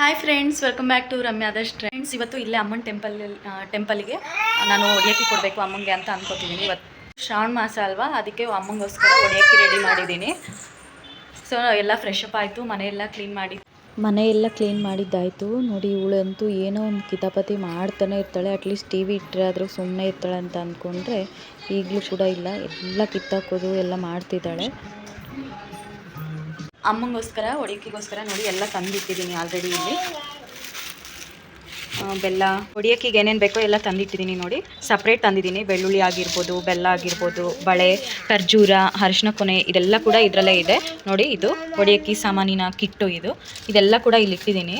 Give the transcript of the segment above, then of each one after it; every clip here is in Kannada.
Hi friends welcome back to ಅದಷ್ಟು ಫ್ರೆಂಡ್ಸ್ ಇವತ್ತು ಇಲ್ಲೇ ಅಮ್ಮನ ಟೆಂಪಲ್ ಟೆಂಪಲ್ಗೆ ನಾನು ಒಡಿಯಕ್ಕೆ ಕೊಡಬೇಕು ಅಮ್ಮಂಗೆ ಅಂತ ಅನ್ಕೋತಿದ್ದೀನಿ. ಇವತ್ತು ಶ್ರಾವಣ ಮಾಸ ಅಲ್ವಾ? ಅದಕ್ಕೆ ಅಮ್ಮಂಗೋಸ್ಕರ ಒಡಿಯಕ್ಕೆ ರೆಡಿ ಮಾಡಿದ್ದೀನಿ. ಸೊ ಎಲ್ಲ ಫ್ರೆಶ್ ಅಪ್ ಆಯಿತು ಮನೆಯೆಲ್ಲ ಕ್ಲೀನ್ ಮಾಡಿ. ಮನೆಯೆಲ್ಲ ಕ್ಲೀನ್ ಮಾಡಿದ್ದಾಯಿತು. ನೋಡಿ, ಇವಳಂತೂ ಏನೋ ಒಂದು ಕಿತಾಪತಿ ಮಾಡ್ತಾನೆ ಇರ್ತಾಳೆ. ಅಟ್ಲೀಸ್ಟ್ ಟಿ ವಿ ಇಟ್ಟರೆ ಆದರೂ ಸುಮ್ಮನೆ ಇರ್ತಾಳೆ ಅಂತ ಅಂದ್ಕೊಂಡ್ರೆ ಈಗಲೂ ಕೂಡ ಇಲ್ಲ. ಎಲ್ಲ ಕಿತ್ತಾಕೋದು, ಎಲ್ಲ ಮಾಡ್ತಿದ್ದಾಳೆ. ಅಮ್ಮಂಗೋಸ್ಕರ ಒಡಿಯಕ್ಕಿಗೋಸ್ಕರ ನೋಡಿ ಎಲ್ಲ ತಂದಿಟ್ಟಿದ್ದೀನಿ ಆಲ್ರೆಡಿ ಇಲ್ಲಿ. ಬೆಲ್ಲ ಒಡಿಯಕ್ಕಿಗೆ ಏನೇನು ಬೇಕೋ ಎಲ್ಲ ತಂದಿಟ್ಟಿದ್ದೀನಿ ನೋಡಿ. ಸಪ್ರೇಟ್ ತಂದಿದ್ದೀನಿ. ಬೆಳ್ಳುಳ್ಳಿ ಆಗಿರ್ಬೋದು, ಬೆಲ್ಲ ಆಗಿರ್ಬೋದು, ಬಳೆ, ಖರ್ಜೂರ, ಅರಿಶಿನ ಕೊನೆ ಇದೆಲ್ಲ ಕೂಡ ಇದರಲ್ಲೇ ಇದೆ. ನೋಡಿ, ಇದು ಒಡಿಯಕ್ಕಿ ಸಾಮಾನಿನ ಕಿಟ್ಟು ಇದು. ಇದೆಲ್ಲ ಕೂಡ ಇಲ್ಲಿ ಇಟ್ಟಿದ್ದೀನಿ.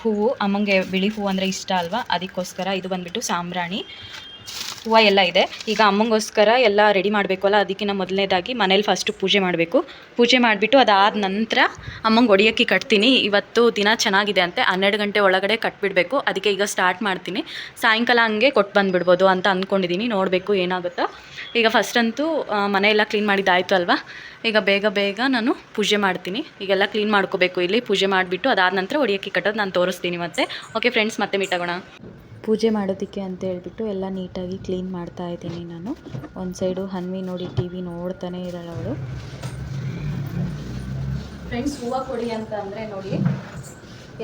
ಹೂವು, ಅಮ್ಮಂಗೆ ಬಿಳಿ ಹೂವು ಅಂದರೆ ಇಷ್ಟ ಅಲ್ವಾ? ಅದಕ್ಕೋಸ್ಕರ ಇದು ಬಂದುಬಿಟ್ಟು ಸಾಂಬ್ರಾಣಿ. ಹೂವು ಎಲ್ಲ ಇದೆ. ಈಗ ಅಮ್ಮಂಗೋಸ್ಕರ ಎಲ್ಲ ರೆಡಿ ಮಾಡಬೇಕು ಅಲ್ಲ ಅದಕ್ಕಿಂತ ಮೊದಲನೇದಾಗಿ ಮನೇಲಿ ಫಸ್ಟು ಪೂಜೆ ಮಾಡಬೇಕು. ಪೂಜೆ ಮಾಡಿಬಿಟ್ಟು ಅದಾದ ನಂತರ ಅಮ್ಮಂಗೆ ಒಡಿಯೋಕ್ಕೆ ಕಟ್ತೀನಿ. ಇವತ್ತು ದಿನ ಚೆನ್ನಾಗಿದೆ ಅಂತೆ, ಹನ್ನೆರಡು ಗಂಟೆ ಒಳಗಡೆ ಕಟ್ಬಿಡಬೇಕು. ಅದಕ್ಕೆ ಈಗ ಸ್ಟಾರ್ಟ್ ಮಾಡ್ತೀನಿ. ಸಾಯಂಕಾಲ ಹಂಗೆ ಕೊಟ್ಟು ಬಂದುಬಿಡ್ಬೋದು ಅಂತ ಅಂದ್ಕೊಂಡಿದ್ದೀನಿ ನೋಡಬೇಕು ಏನಾಗುತ್ತೋ. ಈಗ ಫಸ್ಟ್ ಅಂತೂ ಮನೆಯೆಲ್ಲ ಕ್ಲೀನ್ ಮಾಡಿದ್ದಾಯಿತು ಅಲ್ವಾ? ಈಗ ಬೇಗ ಬೇಗ ನಾನು ಪೂಜೆ ಮಾಡ್ತೀನಿ. ಈಗೆಲ್ಲ ಕ್ಲೀನ್ ಮಾಡ್ಕೋಬೇಕು ಇಲ್ಲಿ. ಪೂಜೆ ಮಾಡಿಬಿಟ್ಟು ಅದಾದ ನಂತರ ಒಡಿಯೋಕ್ಕೆ ಕಟ್ಟೋದು ನಾನು ತೋರಿಸ್ತೀನಿ ಮತ್ತೆ. ಓಕೆ ಫ್ರೆಂಡ್ಸ್ ಮತ್ತೆ ಮೀಟ್ ಆಗೋಣ. ಪೂಜೆ ಮಾಡೋದಕ್ಕೆ ಅಂತ ಹೇಳ್ಬಿಟ್ಟು ಎಲ್ಲ ನೀಟಾಗಿ ಕ್ಲೀನ್ ಮಾಡ್ತಾ ಇದ್ದೀನಿ ನಾನು. ಒಂದು ಸೈಡು ಹನ್ವಿ ನೋಡಿ ಟಿ ವಿ ನೋಡ್ತಾನೆ ಇದ್ದಾಳೆ ಅವಳು. ಫ್ರೆಂಡ್ಸ್ ಹೂವು ಕೊಡಿ ಅಂತ ಅಂದರೆ ನೋಡಿ,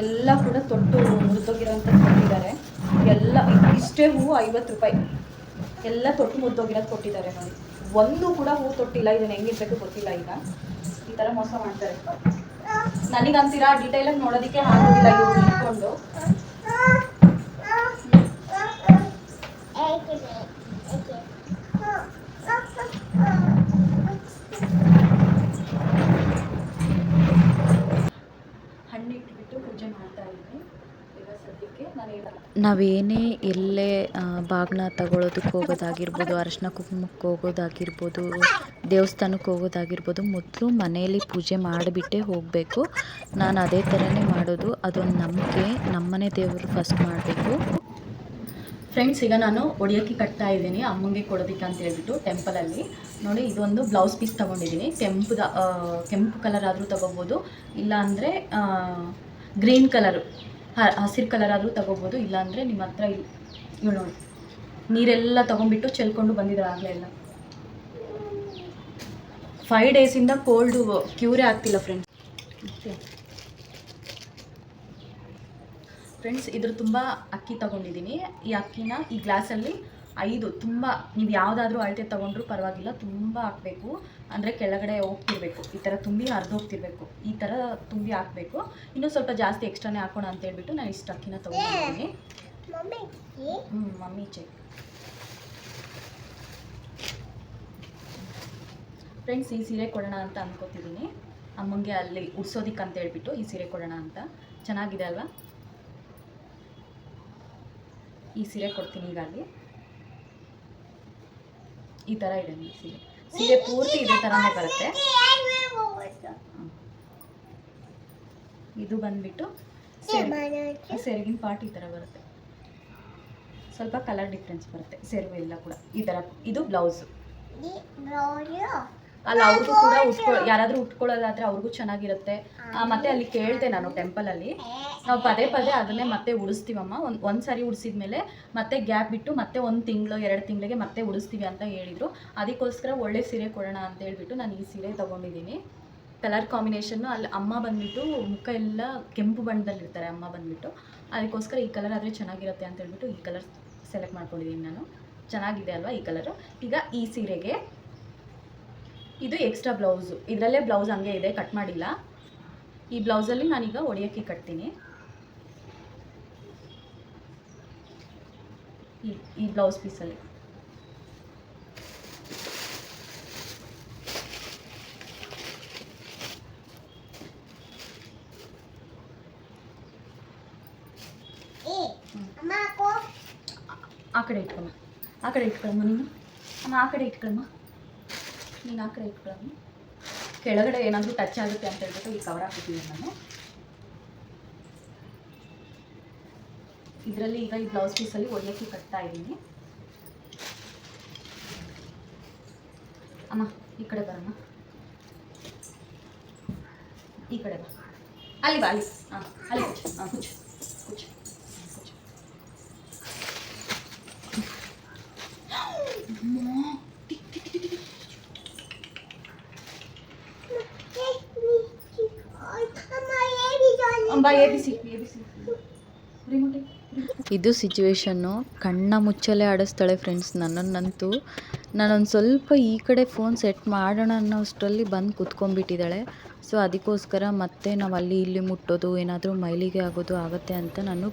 ಎಲ್ಲ ಕೂಡ ತೊಟ್ಟು ಮುರಿದೋಗಿರೋಂಥ ಕೊಟ್ಟಿದ್ದಾರೆ. ಎಲ್ಲ, ಇಷ್ಟೇ ಹೂವು ಐವತ್ತು ರೂಪಾಯಿ. ಎಲ್ಲ ತೊಟ್ಟು ಮುರಿದೋಗಿರೋದು ಕೊಟ್ಟಿದ್ದಾರೆ ನೋಡಿ. ಒಂದು ಕೂಡ ಹೂ ತೊಟ್ಟಿಲ್ಲ ಇದನ್ನು ಹೆಂಗಿರ್ಬೇಕು ಗೊತ್ತಿಲ್ಲ ಈಗ. ಈ ಥರ ಮೋಸ ಮಾಡ್ತಾರೆ. ನನಗಂತೀರಾ ಡೀಟೇಲಾಗಿ ನೋಡೋದಕ್ಕೆ ಆಗೋದಿಲ್ಲ ಇವ್ರು ಇಟ್ಕೊಂಡು ಹಣ್ಣು ಇಟ್ಬಿಟ್ಟು ಪೂಜೆ ಮಾಡ್ತಾ ಇದ್ದೀನಿ ಈಗ ಸದ್ಯಕ್ಕೆ ನಾನು ಈಗ ನಾವೇನೇ ಎಲ್ಲೇ ಬಾಗ್ನ ತಗೊಳ್ಳೋದಕ್ಕೆ ಹೋಗೋದಾಗಿರ್ಬೋದು, ಅರಶಿನ ಕುಂಕುಮಕ್ಕೆ ಹೋಗೋದಾಗಿರ್ಬೋದು, ದೇವಸ್ಥಾನಕ್ಕೆ ಹೋಗೋದಾಗಿರ್ಬೋದು, ಮೊದಲು ಮನೆಯಲ್ಲಿ ಪೂಜೆ ಮಾಡಿಬಿಟ್ಟೇ ಹೋಗಬೇಕು. ನಾನು ಅದೇ ಥರನೇ ಮಾಡೋದು. ಅದೊಂದು ನಂಬಿಕೆ. ನಮ್ಮನೆ ದೇವರು ಫಸ್ಟ್ ಮಾಡಬೇಕು. ಫ್ರೆಂಡ್ಸ್, ಈಗ ನಾನು ಒಡಿಯೋಕ್ಕೆ ಕಟ್ತಾ ಇದ್ದೀನಿ, ಅಮ್ಮಂಗೆ ಕೊಡೋದಕ್ಕೆ ಅಂತ ಹೇಳ್ಬಿಟ್ಟು ಟೆಂಪಲಲ್ಲಿ. ನೋಡಿ, ಇದೊಂದು ಬ್ಲೌಸ್ ಪೀಸ್ ತೊಗೊಂಡಿದ್ದೀನಿ. ಕೆಂಪುದ ಕೆಂಪು ಕಲರ್ ಆದರೂ ತೊಗೋಬೋದು ಇಲ್ಲ ಅಂದರೆ ಗ್ರೀನ್ ಕಲರು ಹಸಿರು ಕಲರ್ ಆದರೂ ತೊಗೋಬೋದು, ಇಲ್ಲಾಂದರೆ ನಿಮ್ಮ ಹತ್ರ ಇವ್ ನೋಡಿ, ನೀರೆಲ್ಲ ತೊಗೊಂಡ್ಬಿಟ್ಟು ಚೆಲ್ಕೊಂಡು ಬಂದಿದ್ದಾರೆ ಆಗಲೇ ಎಲ್ಲ. ಫೈವ್ ಡೇಸಿಂದ ಕೋಲ್ಡು ಕ್ಯೂರೇ ಆಗ್ತಿಲ್ಲ ಫ್ರೆಂಡ್ಸ್ ಫ್ರೆಂಡ್ಸ್ ಇದ್ರ ತುಂಬ ಅಕ್ಕಿ ತಗೊಂಡಿದ್ದೀನಿ. ಈ ಅಕ್ಕಿನ ಈ ಗ್ಲಾಸಲ್ಲಿ ಐದು ತುಂಬ ನೀವು ಯಾವುದಾದ್ರೂ ಅಳತೆ ತೊಗೊಂಡ್ರೂ ಪರವಾಗಿಲ್ಲ ತುಂಬ ಹಾಕಬೇಕು. ಅಂದರೆ ಕೆಳಗಡೆ ಹೋಗ್ತಿರ್ಬೇಕು. ಈ ಥರ ತುಂಬಿ ಹರಿದು ಹೋಗ್ತಿರ್ಬೇಕು. ಈ ಥರ ತುಂಬಿ ಹಾಕಬೇಕು. ಇನ್ನೂ ಸ್ವಲ್ಪ ಜಾಸ್ತಿ ಎಕ್ಸ್ಟ್ರಾನೇ ಹಾಕೋಣ ಅಂತ ಹೇಳ್ಬಿಟ್ಟು ನಾನು ಇಷ್ಟು ಅಕ್ಕಿನ ತೊಗೊಂಡಿದ್ದೀನಿ. ಹ್ಞೂ ಮಮ್ಮಿ ಚೆಕ್ ಫ್ರೆಂಡ್ಸ್ ಈ ಸೀರೆ ಕೊಡೋಣ ಅಂತ ಅಂದ್ಕೋತಿದ್ದೀನಿ ಅಮ್ಮಂಗೆ ಅಲ್ಲಿ ಉಡ್ಸೋದಿಕ್ಕೆ ಅಂತ ಹೇಳ್ಬಿಟ್ಟು ಈ ಸೀರೆ ಕೊಡೋಣ ಅಂತ. ಚೆನ್ನಾಗಿದೆ ಅಲ್ವಾ? ಈ ಸೀರೆ ಕೊಡ್ತೀನಿ ಈಗ ಈ ಥರ ಇದೆ ಈ ಸೀರೆ. ಸೀರೆ ಪೂರ್ತಿ ಇದೇ ಥರನೇ ಬರುತ್ತೆ. ಇದು ಬಂದ್ಬಿಟ್ಟು ಸೆರಗು ಸೆರಗಿನ ಪಾರ್ಟ್ ಈ ಥರ ಬರುತ್ತೆ. ಸ್ವಲ್ಪ ಕಲರ್ ಡಿಫ್ರೆನ್ಸ್ ಬರುತ್ತೆ ಸೆರಗು ಎಲ್ಲ ಕೂಡ. ಈ ಥರ ಇದು ಬ್ಲೌಸು? ಅಲ್ಲ, ಅವ್ರಿಗೂ ಕೂಡ ಉಟ್ಕೊ ಯಾರಾದ್ರೂ ಉಟ್ಕೊಳ್ಳೋದಾದ್ರೆ ಅವ್ರಿಗೂ ಚೆನ್ನಾಗಿರುತ್ತೆ. ಮತ್ತೆ ಅಲ್ಲಿ ಕೇಳ್ದೆ ನಾನು ಟೆಂಪಲಲ್ಲಿ ನಾವು ಪದೇ ಪದೇ ಅದನ್ನೇ ಮತ್ತೆ ಉಡಿಸ್ತೀವಮ್ಮ. ಒಂದ್ ಒಂದು ಸಾರಿ ಮತ್ತೆ ಗ್ಯಾಪ್ ಬಿಟ್ಟು ಮತ್ತೆ ಒಂದ್ ತಿಂಗಳು, ಎರಡು ತಿಂಗಳಿಗೆ ಮತ್ತೆ ಉಡಿಸ್ತೀವಿ ಅಂತ ಹೇಳಿದ್ರು. ಅದಕ್ಕೋಸ್ಕರ ಒಳ್ಳೆ ಸೀರೆ ಕೊಡೋಣ ಅಂತ ಹೇಳ್ಬಿಟ್ಟು ನಾನು ಈ ಸೀರೆ ತಗೊಂಡಿದ್ದೀನಿ. ಕಲರ್ ಕಾಂಬಿನೇಷನ್ನು ಅಲ್ಲಿ ಅಮ್ಮ ಬಂದ್ಬಿಟ್ಟು ಮುಖ ಎಲ್ಲ ಕೆಂಪು ಬಣ್ಣದಲ್ಲಿರ್ತಾರೆ ಅಮ್ಮ ಬಂದ್ಬಿಟ್ಟು. ಅದಕ್ಕೋಸ್ಕರ ಈ ಕಲರ್ ಆದರೆ ಚೆನ್ನಾಗಿರುತ್ತೆ ಅಂತ ಹೇಳ್ಬಿಟ್ಟು ಈ ಕಲರ್ ಸೆಲೆಕ್ಟ್ ಮಾಡ್ಕೊಂಡಿದ್ದೀನಿ ನಾನು. ಚೆನ್ನಾಗಿದೆ ಅಲ್ವಾ ಈ ಕಲರು ಈಗ ಈ ಸೀರೆಗೆ ಇದು ಎಕ್ಸ್ಟ್ರಾ ಬ್ಲೌಸು ಇದರಲ್ಲೇ ಬ್ಲೌಸ್ ಹಂಗೆ ಇದೆ ಕಟ್ ಮಾಡಿಲ್ಲ. ಈ ಬ್ಲೌಸಲ್ಲಿ ನಾನೀಗ ಒಡೆಯೋಕ್ಕೆ ಕಟ್ತೀನಿ. ಈ ಈ ಬ್ಲೌಸ್ ಪೀಸಲ್ಲಿ ಆ ಕಡೆ ಇಟ್ಕೊಮ್ಮ. ಆ ಕಡೆ ಇಟ್ಕೊಳಮ್ಮ ನೀನು. ಅಮ್ಮ ಆ ಕಡೆ ಇಟ್ಕೊಳಮ್ಮ. ಆ ಕಡೆ ಕೆಳಗಡೆ ಏನಾದರೂ ಟಚ್ ಆಗುತ್ತೆ ಅಂತ ಹೇಳ್ಬಿಟ್ಟು ಈ ಕವರ್ ಹಾಕಿದ್ದೀನಿ ನಾನು. ಇದರಲ್ಲಿ ಈಗ ಈ ಬ್ಲೌಸ್ ಪೀಸಲ್ಲಿ ಒಡೆಯಕ್ಕೆ ಕಟ್ತಾ ಇದ್ದೀನಿ. ಅಮ್ಮ, ಈ ಕಡೆ ಬರಮ್ಮ. ಈ ಕಡೆ ಬಾ. ಅಲ್ಲಿ ಬಾ, ಅಲ್ಲಿ. ಹಾಂ ಅಲ್ಲಿ ಹಾಂ ಕುಚ್ಚು ಕುಚ್ಚು ಕುಚ್ಚು ಬಾ A B C A B C remote ಇದು ಸಿಚುವೇಶನ್ನು ಕಣ್ಣ ಮುಚ್ಚಲೇ ಆಡಿಸ್ತಾಳೆ ಫ್ರೆಂಡ್ಸ್ ನನ್ನನ್ನಂತೂ ನಾನೊಂದು ಸ್ವಲ್ಪ ಈ ಕಡೆ ಫೋನ್ ಸೆಟ್ ಮಾಡೋಣ ಅನ್ನೋ ಅಷ್ಟರಲ್ಲಿ ಬಂದು ಕುತ್ಕೊಂಡ್ಬಿಟ್ಟಿದ್ದಾಳೆ. ಸೊ ಅದಕ್ಕೋಸ್ಕರ ಮತ್ತೆ ನಾವು ಅಲ್ಲಿ ಇಲ್ಲಿ ಮುಟ್ಟೋದು, ಏನಾದರೂ ಮೈಲಿಗೆ ಆಗೋದು ಆಗುತ್ತೆ ಅಂತ ನಾನು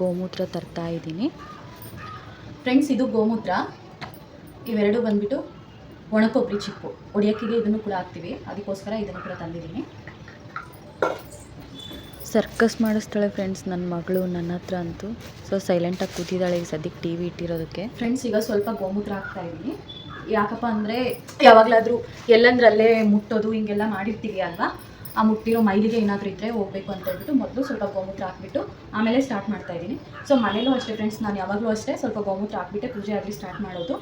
ಗೋಮೂತ್ರ ತರ್ತಾ ಇದ್ದೀನಿ. ಫ್ರೆಂಡ್ಸ್ ಇದು ಗೋಮೂತ್ರ. ಇವೆರಡು ಬಂದ್ಬಿಟ್ಟು ಒಣಕೊಬ್ಬರಿ ಚಿಪ್ಪು. ಒಡಿಯಕ್ಕಿಗೆ ಇದನ್ನು ಕೂಡ ಹಾಕ್ತೀವಿ. ಅದಕ್ಕೋಸ್ಕರ ಇದನ್ನು ಕೂಡ ತಂದಿದ್ದೀನಿ. ಸರ್ಕಸ್ ಮಾಡಿಸ್ತಾಳೆ ಫ್ರೆಂಡ್ಸ್ ನನ್ನ ಮಗಳು ನನ್ನ ಹತ್ರ ಅಂತೂ. ಸೊ ಸೈಲೆಂಟಾಗಿ ಕೂತಿದ್ದಾಳೆ ಈಗ ಸದ್ಯಕ್ಕೆ ಟಿ ವಿ ಇಟ್ಟಿರೋದಕ್ಕೆ. ಫ್ರೆಂಡ್ಸ್ ಈಗ ಸ್ವಲ್ಪ ಗೋಮೂತ್ರ ಹಾಕ್ತಾ ಇದ್ದೀನಿ. ಯಾಕಪ್ಪ ಅಂದರೆ, ಯಾವಾಗಲಾದರೂ ಎಲ್ಲಂದ್ರಲ್ಲೇ ಮುಟ್ಟೋದು, ಹಿಂಗೆಲ್ಲ ಮಾಡಿರ್ತೀವಿ ಅಲ್ವಾ? ಆ ಮುಟ್ಟಿರೋ ಮೈಲಿಗೆ ಏನಾದರೂ ಇದ್ದರೆ ಹೋಗಬೇಕು ಅಂತ ಹೇಳ್ಬಿಟ್ಟು ಮೊದಲು ಸ್ವಲ್ಪ ಗೋಮೂತ್ರ ಹಾಕ್ಬಿಟ್ಟು ಆಮೇಲೆ ಸ್ಟಾರ್ಟ್ ಮಾಡ್ತಾ ಇದ್ದೀನಿ. ಸೊ ಮನೇಲೂ ಅಷ್ಟೇ ಫ್ರೆಂಡ್ಸ್ ನಾನು ಯಾವಾಗಲೂ ಅಷ್ಟೇ ಸ್ವಲ್ಪ ಗೋಮೂತ್ರ ಹಾಕ್ಬಿಟ್ಟೆ ಪೂಜೆ ಆಗಲಿ ಸ್ಟಾರ್ಟ್ ಮಾಡೋದು.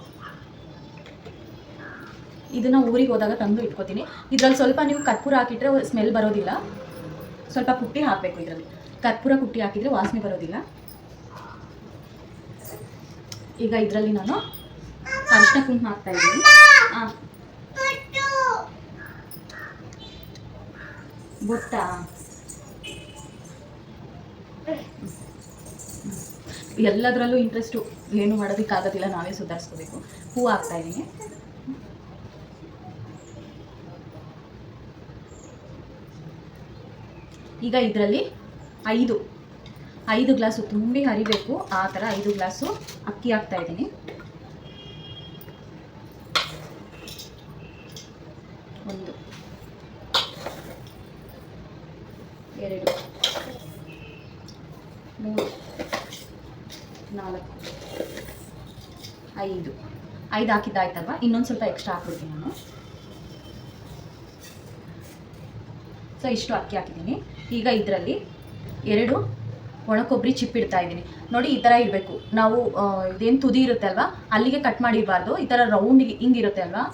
ಇದನ್ನು ಊರಿಗೆ ಹೋದಾಗ ತಂದು ಇಟ್ಕೋತೀನಿ. ಇದರಲ್ಲಿ ಸ್ವಲ್ಪ ನೀವು ಕರ್ಪೂರ ಹಾಕಿಟ್ರೆ ಸ್ಮೆಲ್ ಬರೋದಿಲ್ಲ. ಸ್ವಲ್ಪ ಕುಟ್ಟಿ ಹಾಕಬೇಕು ಇದರಲ್ಲಿ. ಕರ್ಪೂರ ಕುಟ್ಟಿ ಹಾಕಿದರೆ ವಾಸನೆ ಬರೋದಿಲ್ಲ. ಈಗ ಇದರಲ್ಲಿ ನಾನು ಅರಿಶಿನ ಕುಂಕುಮ ಹಾಕ್ತಾ ಇದ್ದೀನಿ. ಹಾಂ ಬೊಟ್ಟ. ಎಲ್ಲದರಲ್ಲೂ ಇಂಟ್ರೆಸ್ಟು ಏನು ಮಾಡೋದಕ್ಕಾಗೋದಿಲ್ಲ, ನಾವೇ ಸುಧಾರಿಸ್ಕೋಬೇಕು. ಹೂ ಹಾಕ್ತಾ ಇದ್ದೀನಿ. ಈಗ ಇದರಲ್ಲಿ ಐದು. ಐದು ಗ್ಲಾಸು ತುಂಬಿ ಹರಿಬೇಕು. ಆ ಥರ ಐದು ಗ್ಲಾಸು ಅಕ್ಕಿ ಹಾಕ್ತಾ ಇದ್ದೀನಿ. ಒಂದು. ಎರಡು. ಮೂರು. ನಾಲ್ಕು. ಐದು. ಐದು ಹಾಕಿದ್ದಾಯ್ತಲ್ವ ಇನ್ನೊಂದು ಸ್ವಲ್ಪ ಎಕ್ಸ್ಟ್ರಾ ಹಾಕ್ಬಿಡ್ತೀನಿ ನಾನು. ಸೊ ಇಷ್ಟು ಅಕ್ಕಿ ಹಾಕಿದ್ದೀನಿ. ಈಗ ಇದರಲ್ಲಿ ಎರಡು ಒಣ ಕೊಬ್ಬರಿ ಚಿಪ್ ಇಡ್ತಾ ಇದ್ದೀನಿ. ನೋಡಿ, ಈ ಥರ ಇರಬೇಕು. ನಾವು ಇದೇನು ತುದಿ ಇರುತ್ತೆ ಅಲ್ವಾ? ಅಲ್ಲಿಗೆ ಕಟ್ ಮಾಡಿರಬಾರ್ದು. ಈ ಥರ ರೌಂಡಿಗೆ ಹಿಂಗಿರುತ್ತೆ ಅಲ್ವಾ?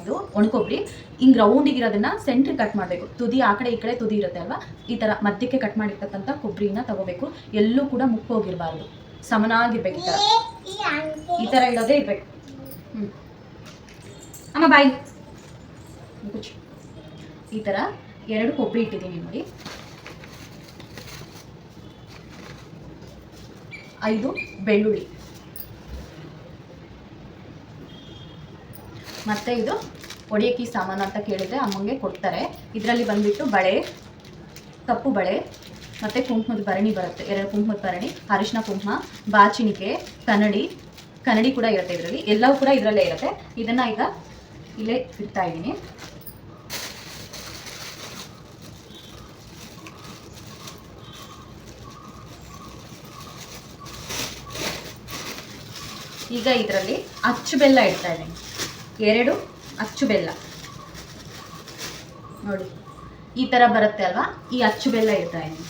ಇದು ಒಣ ಕೊಬ್ಬರಿ ಹಿಂಗೆ ರೌಂಡಿಗಿರೋದನ್ನು ಸೆಂಟ್ರಿಗೆ ಕಟ್ ಮಾಡಬೇಕು. ತುದಿ ಆ ಕಡೆ ಈ ಕಡೆ ತುದಿ ಇರುತ್ತೆ ಅಲ್ವಾ? ಈ ಥರ ಮಧ್ಯಕ್ಕೆ ಕಟ್ ಮಾಡಿರ್ತಕ್ಕಂಥ ಕೊಬ್ಬರಿನ ತಗೋಬೇಕು. ಎಲ್ಲೂ ಕೂಡ ಮುಕ್ಕೋಗಿರಬಾರ್ದು. ಸಮನಾಗಿರ್ಬೇಕು ಈ ಥರ. ಈ ಥರ ಇಡೋದೇ ಇರಬೇಕು. ಹ್ಞೂ ಅಮ್ಮ ಬಾಯ್. ಈ ಥರ ಎರಡು ಕೊಬ್ಬರಿ ಇಟ್ಟಿದ್ದೀನಿ ನೋಡಿ. ಐದು ಬೆಳ್ಳುಳ್ಳಿ. ಮತ್ತೆ ಇದು ಒಡಿಯಕ್ಕಿ ಸಾಮಾನು ಅಂತ ಕೇಳಿದ್ರೆ ಅಮ್ಮಂಗೆ ಕೊಡ್ತಾರೆ. ಇದರಲ್ಲಿ ಬಂದ್ಬಿಟ್ಟು ಬಳೆ, ಕಪ್ಪು ಬಳೆ, ಮತ್ತು ಕುಂಕುಮದ ಭರಣಿ ಬರುತ್ತೆ. ಎರಡು ಕುಂಕುಮದ ಭರಣಿ, ಅರಿಶಿನ ಕುಂಕುಮ, ಬಾಚಿಣಿಕೆ, ಕನ್ನಡಿ ಕನ್ನಡಿ ಕೂಡ ಇರುತ್ತೆ ಇದರಲ್ಲಿ. ಎಲ್ಲವೂ ಕೂಡ ಇದರಲ್ಲೇ ಇರುತ್ತೆ. ಇದನ್ನು ಈಗ ಇಲ್ಲೇ ಇಡ್ತಾ ಇದ್ದೀನಿ. ಈಗ ಇದರಲ್ಲಿ ಅಚ್ಚು ಬೆಲ್ಲ ಇಡ್ತಾ ಇದ್ದೀನಿ. ಎರಡು ಅಚ್ಚು ಬೆಲ್ಲ. ನೋಡಿ, ಈ ಥರ ಬರುತ್ತೆ ಅಲ್ವಾ? ಈ ಅಚ್ಚು ಬೆಲ್ಲ ಇಡ್ತಾ ಇದ್ದೀನಿ.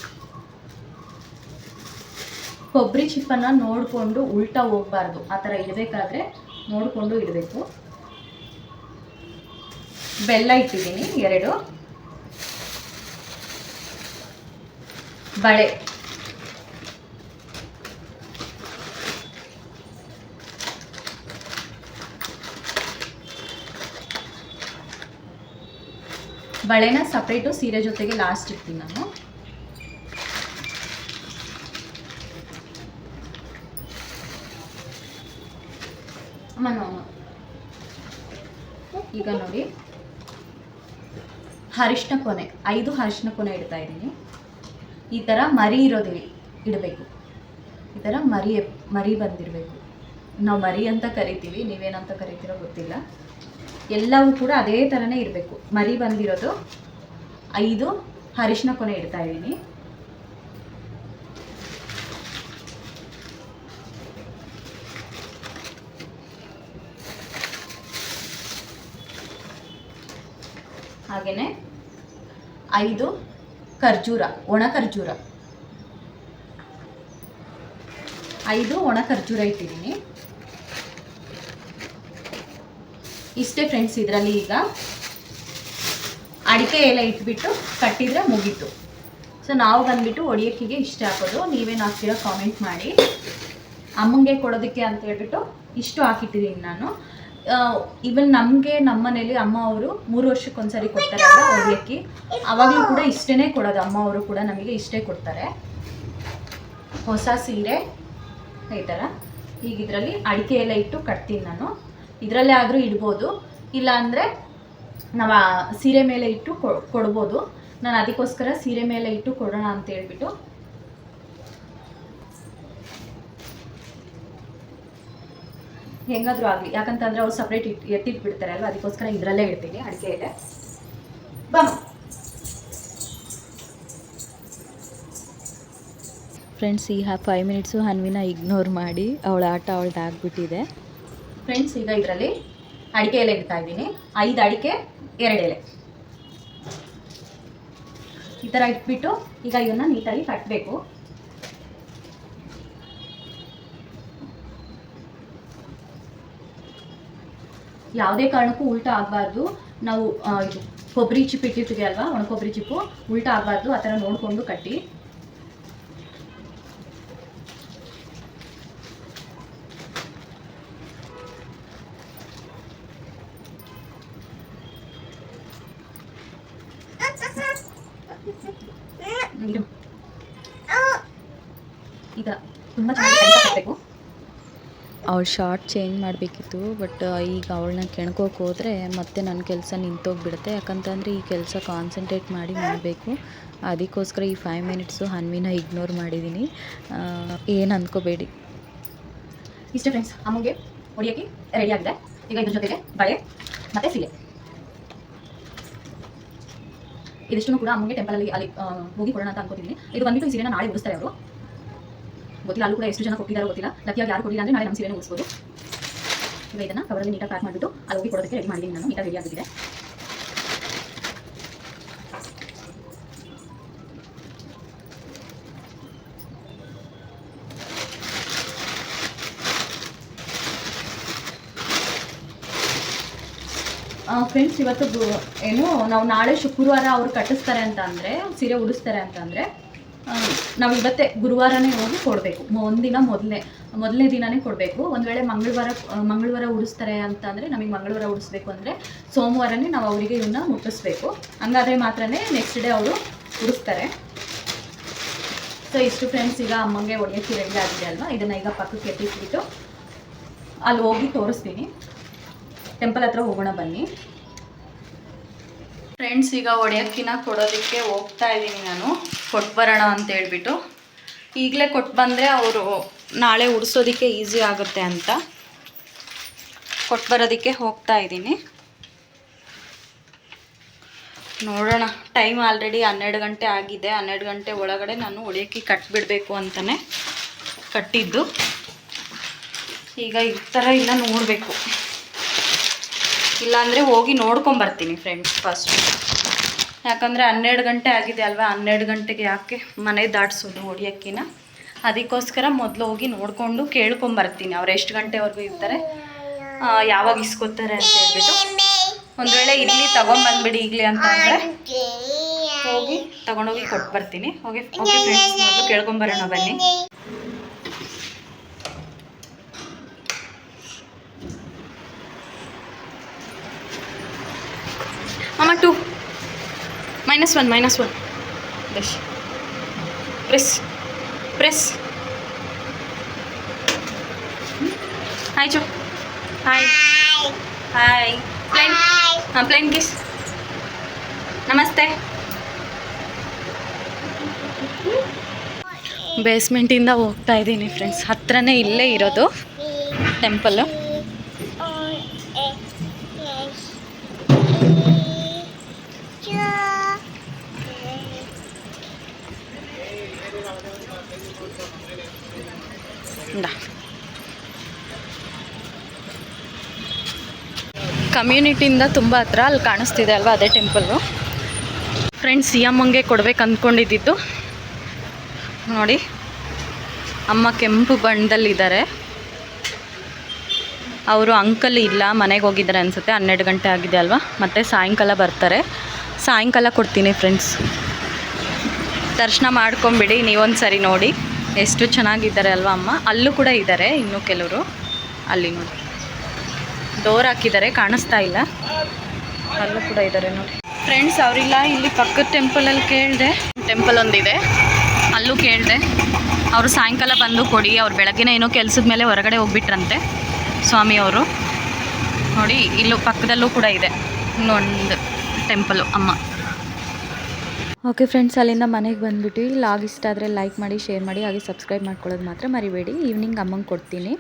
ಕೊಬ್ಬರಿ ಚಿಪ್ಪನ್ನು ನೋಡಿಕೊಂಡು ಉಲ್ಟಾ ಹೋಗ್ಬಾರ್ದು. ಆ ಥರ ಇಡಬೇಕಾದ್ರೆ ನೋಡಿಕೊಂಡು ಇಡಬೇಕು. ಬೆಲ್ಲ ಇಟ್ಟಿದ್ದೀನಿ, ಎರಡು. ಬಳೆ. ಬಳೆನ ಸಪ್ರೇಟು ಸೀರೆ ಜೊತೆಗೆ ಲಾಸ್ಟ್ ಇರ್ತೀನಿ ನಾನು. ಈಗ ನೋಡಿ. ಅರಿಶಿನ ಕೊನೆ ಐದು ಅರಿಶಿನ ಕೊನೆ ಇಡ್ತಾ ಇದ್ದೀನಿ. ಈ ಥರ ಮರಿ ಇರೋದಿಲ್ಲ ಇಡಬೇಕು. ಈ ಥರ ಮರಿ ಮರಿ ಬಂದಿರಬೇಕು. ನಾವು ಮರಿ ಅಂತ ಕರಿತೀವಿ, ನೀವೇನಂತ ಕರಿತೀರೋ ಗೊತ್ತಿಲ್ಲ. ಎಲ್ಲವೂ ಕೂಡ ಅದೇ ಥರನೇ ಇರಬೇಕು. ಮರಿ ಬಂದಿರೋದು ಐದು, ಅರಿಶಿನ ಕೊನೆ ಇಡ್ತಾ ಇದ್ದೀನಿ. ಹಾಗೆಯೇ ಐದು, ಖರ್ಜೂರ, ಒಣ ಖರ್ಜೂರ. ಐದು, ಒಣ ಖರ್ಜೂರ ಇಟ್ಟಿದ್ದೀನಿ. ಇಷ್ಟೇ ಫ್ರೆಂಡ್ಸ್ ಇದರಲ್ಲಿ ಈಗ ಅಡಿಕೆ ಎಲೆ ಇಟ್ಬಿಟ್ಟು ಕಟ್ಟಿದರೆ ಮುಗೀತು. ಸೊ ನಾವು ಬಂದ್ಬಿಟ್ಟು ಒಡಿಯಕ್ಕಿಗೆ ಇಷ್ಟ ಹಾಕೋದು. ನೀವೇನು ಹಾಕ್ತೀರೋ ಕಾಮೆಂಟ್ ಮಾಡಿ. ಅಮ್ಮಂಗೆ ಕೊಡೋದಕ್ಕೆ ಅಂತ ಹೇಳ್ಬಿಟ್ಟು ಇಷ್ಟು ಹಾಕಿಟ್ಟಿದ್ದೀನಿ ನಾನು. ಇವನ್ ನಮಗೆ ನಮ್ಮ ಮನೇಲಿ ಅಮ್ಮ ಅವರು ಮೂರು ವರ್ಷಕ್ಕೊಂದ್ಸರಿ ಕೊಡ್ತಾರೆ ಒಡಿಯಕ್ಕಿ. ಅವಾಗಲೂ ಕೂಡ ಇಷ್ಟೇ ಕೊಡೋದು. ಅಮ್ಮ ಅವರು ಕೂಡ ನಮಗೆ ಇಷ್ಟೇ ಕೊಡ್ತಾರೆ. ಹೊಸ ಸೀರೆ, ಈ ಥರ ಈಗ ಇದರಲ್ಲಿ ಅಡಿಕೆ ಎಲ್ಲ ಇಟ್ಟು ಕಟ್ತೀನಿ ನಾನು. ಇದರಲ್ಲೇ ಆದರೂ ಇಡ್ಬೋದು. ಇಲ್ಲ ಅಂದರೆ ನಾವು ಸೀರೆ ಮೇಲೆ ಇಟ್ಟು ಕೊಡ್ಬೋದು. ನಾನು ಅದಕ್ಕೋಸ್ಕರ ಸೀರೆ ಮೇಲೆ ಇಟ್ಟು ಕೊಡೋಣ ಅಂತ ಹೇಳ್ಬಿಟ್ಟು. ಹೆಂಗಾದ್ರೂ ಆಗಲಿ. ಯಾಕಂತಂದ್ರೆ ಅವ್ರು ಸಪ್ರೇಟ್ ಇಟ್, ಎತ್ತಿಟ್ಬಿಡ್ತಾರೆ ಅಲ್ವಾ? ಅದಕ್ಕೋಸ್ಕರ ಇದರಲ್ಲೇ ಇಡ್ತೀನಿ. ಅಡಿಕೆ ಇದೆ. ಬಾ. ಫ್ರೆಂಡ್ಸ್ ಈ ಹಾ ಫೈವ್ ಮಿನಿಟ್ಸು ಹನ್ವಿನ ಇಗ್ನೋರ್ ಮಾಡಿ. ಅವಳ ಆಟ ಅವಳ್ದು ಆಗ್ಬಿಟ್ಟಿದೆ. ಫ್ರೆಂಡ್ಸ್ ಈಗ ಇದರಲ್ಲಿ ಅಡಿಕೆ ಎಲೆ ಇಡ್ತಾ ಇದ್ದೀನಿ. ಐದು ಅಡಿಕೆ, ಎರಡು ಎಲೆ. ಈ ಥರ ಇಟ್ಬಿಟ್ಟು ಈಗ ಇದನ್ನು ನೀಟಾಗಿ ಕಟ್ಟಬೇಕು ಯಾವುದೇ ಕಾರಣಕ್ಕೂ ಉಲ್ಟ ಆಗಬಾರ್ದು. ನಾವು ಕೊಬ್ಬರಿ ಚಿಪ್ಪು ಇಟ್ಟಿರ್ತೀವಿ ಅಲ್ವಾ? ಒಣ ಕೊಬ್ಬರಿ ಚಿಪ್ಪು. ಉಲ್ಟ ಆಗಬಾರ್ದು. ಆ ಥರ ನೋಡಿಕೊಂಡು ಕಟ್ಟಿ ಇಡು. ಈಗ ತುಂಬ ಚೆನ್ನಾಗಿ ಕಟ್ಟಬೇಕು ಅವಳು ಶಾರ್ಟ್ ಚೇಂಜ್ ಮಾಡಬೇಕಿತ್ತು, ಬಟ್ ಈಗ ಅವಳನ್ನ ಕೆಣ್ಕೋಕೆ ಹೋದರೆ ಮತ್ತೆ ನನ್ನ ಕೆಲಸ ನಿಂತೋಗ್ಬಿಡುತ್ತೆ. ಯಾಕಂತಂದರೆ ಈ ಕೆಲಸ ಕಾನ್ಸಂಟ್ರೇಟ್ ಮಾಡಿ ಮಾಡಬೇಕು. ಅದಕ್ಕೋಸ್ಕರ ಈ ಫೈವ್ ಮಿನಿಟ್ಸು ಹನ್ವಿನ ಇಗ್ನೋರ್ ಮಾಡಿದ್ದೀನಿ ಏನು ಅಂದ್ಕೋಬೇಡಿ ಇಷ್ಟೇ ಫ್ರೆಂಡ್ಸ್ ಅಮ್ಮಗೆ ಹೊಡಿಯೋಕ್ಕೆ ರೆಡಿ ಆಗಿದೆ. ಈಗ ಇದ್ರ ಜೊತೆಗೆ ಬಳೆ ಮತ್ತೆ ಸೀರೆ. ಇದಿಷ್ಟು ಕೂಡ ಅಮ್ಮಗೆ ಟೆಂಪಲಲ್ಲಿ ಅಲ್ಲಿ ಹೋಗಿ ಕೊಡೋಣ ಅಂತ ಅನ್ಕೋತಿದ್ದೀನಿ ಇದು ಬಂದ್ಬಿಟ್ಟು ಈ ಸೀರೆನ ನಾಳೆ ಉಡಿಸ್ತಾರೆ ಅವರು. ಗೊತ್ತಿಲ್ಲ, ಅಲ್ಲೂ ಕೂಡ ಎಷ್ಟು ಜನ ಕೊಟ್ಟಿದ್ದಾರೋ ಗೊತ್ತಿಲ್ಲ. ಲಕ್ಕಿಯಾಗಿ ಯಾರು ಕೊಟ್ಟಿಲ್ಲ ಅಂದರೆ ನಾಳೆ ನಮ್ಮ ಸೀರೆನೇ ಉಳಿಸ್ಬೋದು ಈಗ ಇದನ್ನು ಕವರಲ್ಲಿ ನೀಟಾಗಿ ಪ್ಯಾಕ್ ಮಾಡಿಬಿಟ್ಟು ಅಲ್ಲಿ ಹೋಗಿ ಕೊಡೋದಕ್ಕೆ ರೆಡಿ ಮಾಡಿದ್ದೀನಿ ನಾನು ನೀಟಾಗಿ ರೆಡಿ ಆಗಿದೆ ಫ್ರೆಂಡ್ಸ್ ಇವತ್ತು ಏನು, ನಾವು ನಾಳೆ ಶುಕ್ರವಾರ ಅವ್ರು ಕಟ್ಟಿಸ್ತಾರೆ ಅಂತ ಅಂದರೆ, ಸೀರೆ ಉಡಿಸ್ತಾರೆ ಅಂತ ಅಂದರೆ ನಾವು ಇವತ್ತೇ ಗುರುವಾರನೇ ಹೋಗಿ ಕೊಡಬೇಕು. ಒಂದಿನ ಮೊದಲೇ ಮೊದಲನೇ ದಿನನೇ ಕೊಡಬೇಕು. ಒಂದು ವೇಳೆ ಮಂಗಳವಾರ ಮಂಗಳವಾರ ಉಡಿಸ್ತಾರೆ ಅಂತ ಅಂದರೆ ನಮಗೆ ಮಂಗಳವಾರ ಉಡಿಸ್ಬೇಕು ಅಂದರೆ ಸೋಮವಾರನೇ ನಾವು ಅವರಿಗೆ ಇವನ್ನ ಮುಟ್ಟಿಸ್ಬೇಕು. ಹಂಗಾದ್ರೆ ಮಾತ್ರ ನೆಕ್ಸ್ಟ್ ಡೇ ಅವರು ಉಡಿಸ್ತಾರೆ. ಸೊ ಇಷ್ಟು ಫ್ರೆಂಡ್ಸ್ ಈಗ ಅಮ್ಮಂಗೆ ಒಡೆಯೋಕ್ಕೆ ರೆಡಿ ಆಗಿದೆ ಅಲ್ವಾ? ಇದನ್ನು ಈಗ ಪಕ್ಕಕ್ಕೆ ಎತ್ತಿಟ್ಬಿಟ್ಟು ಅಲ್ಲಿ ಹೋಗಿ ತೋರಿಸ್ತೀನಿ. ಟೆಂಪಲ್ ಹತ್ರ ಹೋಗೋಣ ಬನ್ನಿ. ಫ್ರೆಂಡ್ಸ್ ಈಗ ಒಡೆಯಕ್ಕಿನ ಕೊಡೋದಕ್ಕೆ ಹೋಗ್ತಾ ಇದ್ದೀನಿ ನಾನು. ಕೊಟ್ಟು ಬರೋಣ ಅಂತ ಹೇಳ್ಬಿಟ್ಟು. ಈಗಲೇ ಕೊಟ್ಟು ಬಂದರೆ ಅವರು ನಾಳೆ ಉಡಿಸೋದಕ್ಕೆ ಈಸಿ ಆಗುತ್ತೆ ಅಂತ. ಕೊಟ್ಟು ಬರೋದಕ್ಕೆ ಹೋಗ್ತಾ ಇದ್ದೀನಿ. ನೋಡೋಣ. ಟೈಮ್ ಆಲ್ರೆಡಿ ಹನ್ನೆರಡು ಗಂಟೆ ಆಗಿದೆ. ಹನ್ನೆರಡು ಗಂಟೆ ಒಳಗಡೆ ನಾನು ಒಡೆಯಕ್ಕೆ ಕಟ್ಬಿಡಬೇಕು ಅಂತಲೇ ಕಟ್ಟಿದ್ದು. ಈಗ ಈ ಥರ ಇಲ್ಲ ನೋಡಬೇಕು. ಇಲ್ಲಾಂದರೆ ಹೋಗಿ ನೋಡ್ಕೊಂಬರ್ತೀನಿ ಫ್ರೆಂಡ್ಸ್ ಫಸ್ಟ್ ಯಾಕಂದರೆ ಹನ್ನೆರಡು ಗಂಟೆ ಆಗಿದೆ ಅಲ್ವಾ? ಹನ್ನೆರಡು ಗಂಟೆಗೆ ಯಾಕೆ ಮನೆ ದಾಟಿಸೋದು ಹೊಡಿಯೋಕ್ಕಿನ ಅದಕ್ಕೋಸ್ಕರ ಮೊದಲು ಹೋಗಿ ನೋಡಿಕೊಂಡು ಕೇಳ್ಕೊಂಬರ್ತೀನಿ ಅವ್ರು ಎಷ್ಟು ಗಂಟೆವರೆಗೂ ಇರ್ತಾರೆ? ಯಾವಾಗ ಇಸ್ಕೊತಾರೆ ಅಂತ ಹೇಳ್ಬಿಟ್ಟು. ಒಂದು ವೇಳೆ ಇಲ್ಲಿ ತೊಗೊಂಬಂದ್ಬಿಡಿ ಈಗಲೇ ಅಂತ ಅಂದರೆ ಹೋಗಿ ತೊಗೊಂಡೋಗಿ ಕೊಟ್ಟು ಬರ್ತೀನಿ. ಹೋಗಿ ಓಕೆ ಫ್ರೆಂಡ್ಸ್ ಮೊದಲು ಕೇಳ್ಕೊಂಬರೋಣ ಬನ್ನಿ. Mama, two. Minus one, minus one. Dash. Press. Press. Hi, Joe. Hi. Hi. Plain. Hi. हाँ plain kiss. ನಮಸ್ತೆ ಬೇಸ್ಮೆಂಟಿಂದ ಹೋಗ್ತಾ ಇದ್ದೀನಿ ಫ್ರೆಂಡ್ಸ್ ಹತ್ರನೇ ಇಲ್ಲೇ ಇರೋದು ಟೆಂಪಲ್ಲು ಕಮ್ಯುನಿಟಿಯಿಂದ ತುಂಬ ಹತ್ರ ಅಲ್ಲಿ ಕಾಣಿಸ್ತಿದೆ ಅಲ್ವಾ ಅದೇ ಟೆಂಪಲ್ಲು ಫ್ರೆಂಡ್ಸ್ ಈ ಅಮ್ಮಂಗೆ ಕೊಡ್ಬೇಕು ಅಂದ್ಕೊಂಡಿದ್ದಿದ್ದು ನೋಡಿ, ಅಮ್ಮ ಕೆಂಪು ಬಣ್ಣದಲ್ಲಿದ್ದಾರೆ. ಅವರು ಅಂಕಲ್ ಇಲ್ಲ, ಮನೆಗೆ ಹೋಗಿದ್ದಾರೆ ಅನಿಸುತ್ತೆ, ಹನ್ನೆರಡು ಗಂಟೆ ಆಗಿದೆ ಅಲ್ವಾ? ಮತ್ತು ಸಾಯಂಕಾಲ ಬರ್ತಾರೆ. ಸಾಯಂಕಾಲ ಕೊಡ್ತೀನಿ ಫ್ರೆಂಡ್ಸ್ ದರ್ಶನ ಮಾಡ್ಕೊಂಬಿಡಿ ನೀವೊಂದು ಸರಿ ನೋಡಿ. ಎಷ್ಟು ಚೆನ್ನಾಗಿದ್ದಾರೆ ಅಲ್ವಾ ಅಮ್ಮ? ಅಲ್ಲೂ ಕೂಡ ಇದ್ದಾರೆ ಇನ್ನೂ ಕೆಲವರು. ಅಲ್ಲಿ ನೋಡಿ. ಡೋರ್ ಹಾಕಿದ್ದಾರೆ, ಕಾಣಿಸ್ತಾ ಇಲ್ಲ. ಅಲ್ಲೂ ಕೂಡ ಇದ್ದಾರೆ ನೋಡಿ. ಫ್ರೆಂಡ್ಸ್ ಅವರಿಲ್ಲ, ಇಲ್ಲಿ ಪಕ್ಕದ ಟೆಂಪಲಲ್ಲಿ ಕೇಳಿದೆ. ಟೆಂಪಲ್ ಒಂದಿದೆ. ಅಲ್ಲೂ ಕೇಳಿದೆ. ಅವರು ಸಾಯಂಕಾಲ ಬಂದು ಕೊಡಿ, ಅವ್ರು ಬೆಳಗ್ಗಿನ ಏನೋ ಕೆಲಸದ ಮೇಲೆ ಹೊರಗಡೆ ಹೋಗ್ಬಿಟ್ರಂತೆ ಸ್ವಾಮಿಯವರು ನೋಡಿ, ಇಲ್ಲೂ ಪಕ್ಕದಲ್ಲೂ ಕೂಡ ಇದೆ. ಇನ್ನೊಂದು ಟೆಂಪಲು ಅಮ್ಮ. ಓಕೆ ಫ್ರೆಂಡ್ಸ್ ಅಲ್ಲಿಂದ ಮನೆಗೆ ಬಂದುಬಿಟ್ಟು ಲಾಗ್ ಇಷ್ಟ ಆದರೆ ಲೈಕ್ ಮಾಡಿ ಶೇರ್ ಮಾಡಿ, ಹಾಗೆ ಸಬ್ಸ್ಕ್ರೈಬ್ ಮಾಡ್ಕೊಳ್ಳೋದು ಮಾತ್ರ ಮರಿಬೇಡಿ. ಈವ್ನಿಂಗ್ ಅಮ್ಮಂಗೆ ಕೊಡ್ತೀನಿ.